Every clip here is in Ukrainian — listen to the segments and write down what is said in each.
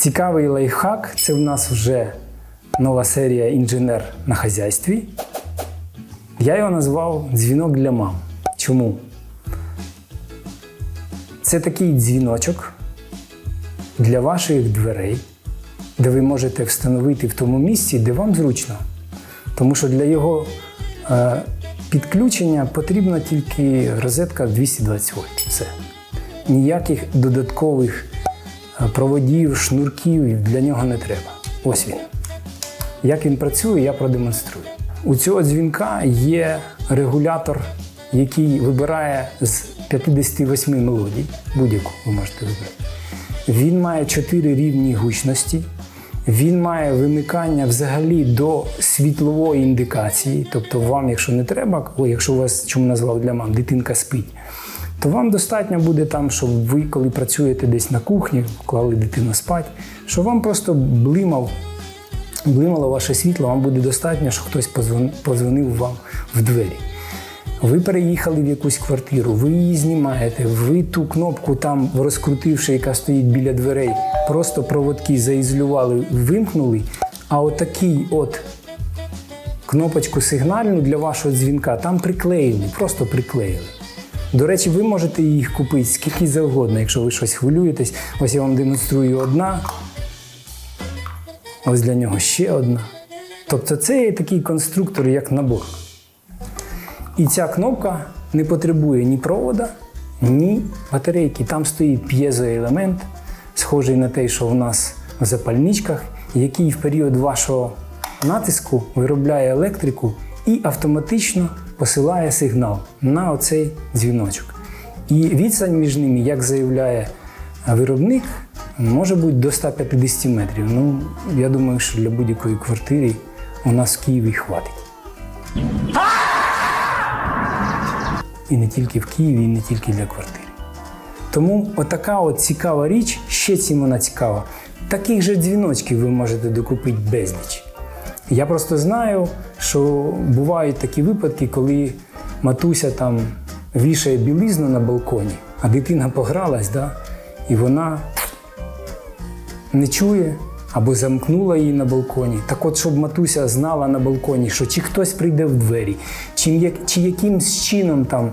Цікавий лайфхак це в нас вже нова серія інженер на хазяйстві. Я його назвав дзвінок для мам. Чому? Це такий дзвіночок для ваших дверей, де ви можете встановити в тому місці, де вам зручно. Тому що для його е, підключення потрібна тільки розетка 220 вольт. Все. Ніяких додаткових проводів, шнурків для нього не треба. Ось він. Як він працює, я продемонструю. У цього дзвінка є регулятор, який вибирає з 58 мелодій, будь-яку ви можете вибрати. Він має 4 рівні гучності. Він має вимикання взагалі до світлової індикації. Тобто, вам, якщо не треба, о, якщо у вас чому назвав для мам, дитинка спить, то вам достатньо буде там, щоб ви, коли працюєте десь на кухні, клали дитину спать, щоб вам просто блимав блимало ваше світло, вам буде достатньо, що хтось позвонив вам в двері. Ви переїхали в якусь квартиру, ви її знімаєте, ви ту кнопку там розкрутивши, яка стоїть біля дверей, просто проводки заізолювали, вимкнули, а отакий от кнопочку сигнальну для вашого дзвінка там приклеїли, просто приклеїли. До речі, ви можете їх купити скільки завгодно, якщо ви щось хвилюєтесь. Ось я вам демонструю одна, Ось для нього ще одна. Тобто це є такий конструктор, як набор. І ця кнопка не потребує ні провода, ні батарейки. Там стоїть п'єзоелемент, схожий на те, що в нас в запальничках, який в період вашого натиску виробляє електрику і автоматично посилає сигнал на оцей дзвіночок. І відстань між ними, як заявляє виробник, може бути до 150 метрів. Ну, я думаю, що для будь-якої квартири у нас в Києві хватить. І не тільки в Києві, і не тільки для квартири. Тому отака от цікава річ, ще цим вона цікава. Таких же дзвіночків ви можете докупити безліч. Я просто знаю, що бувають такі випадки, коли матуся там вішає білизну на балконі, а дитина погралась, да? і вона не чує або замкнула її на балконі. Так от, щоб матуся знала на балконі, що чи хтось прийде в двері, чи, чи якимсь чином там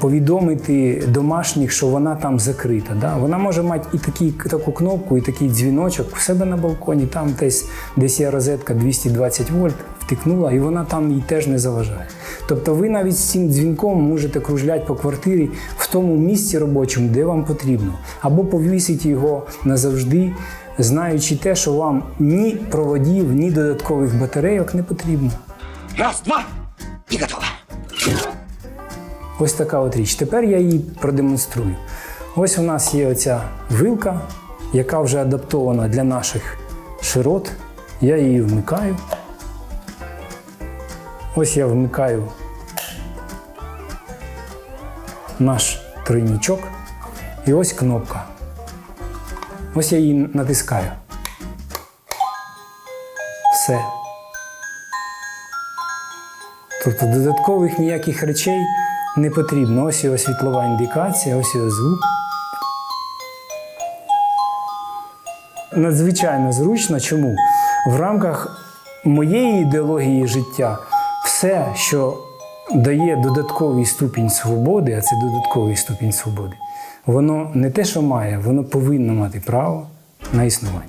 повідомити домашніх, що вона там закрита. Да? Вона може мати і такі, таку кнопку, і такий дзвіночок у себе на балконі, там десь, десь є розетка 220 вольт, втикнула, і вона там їй теж не заважає. Тобто ви навіть з цим дзвінком можете кружляти по квартирі в тому місці робочому, де вам потрібно, або повісити його назавжди, знаючи те, що вам ні проводів, ні додаткових батарейок не потрібно. Раз, два и готово. Ось така от річ. Тепер я її продемонструю. Ось у нас є оця вилка, яка вже адаптована для наших широт. Я її вмикаю. Ось я вмикаю наш тройнічок. І ось кнопка. Ось я її натискаю. Все. Тобто додаткових ніяких речей не потрібно. Ось його світлова індикація, ось його звук. Надзвичайно зручно. Чому? В рамках моєї ідеології життя все, що дає додатковий ступінь свободи, а це додатковий ступінь свободи, воно не те, що має, воно повинно мати право на існування.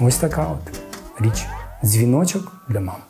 Ось така от річ. Дзвіночок для мам.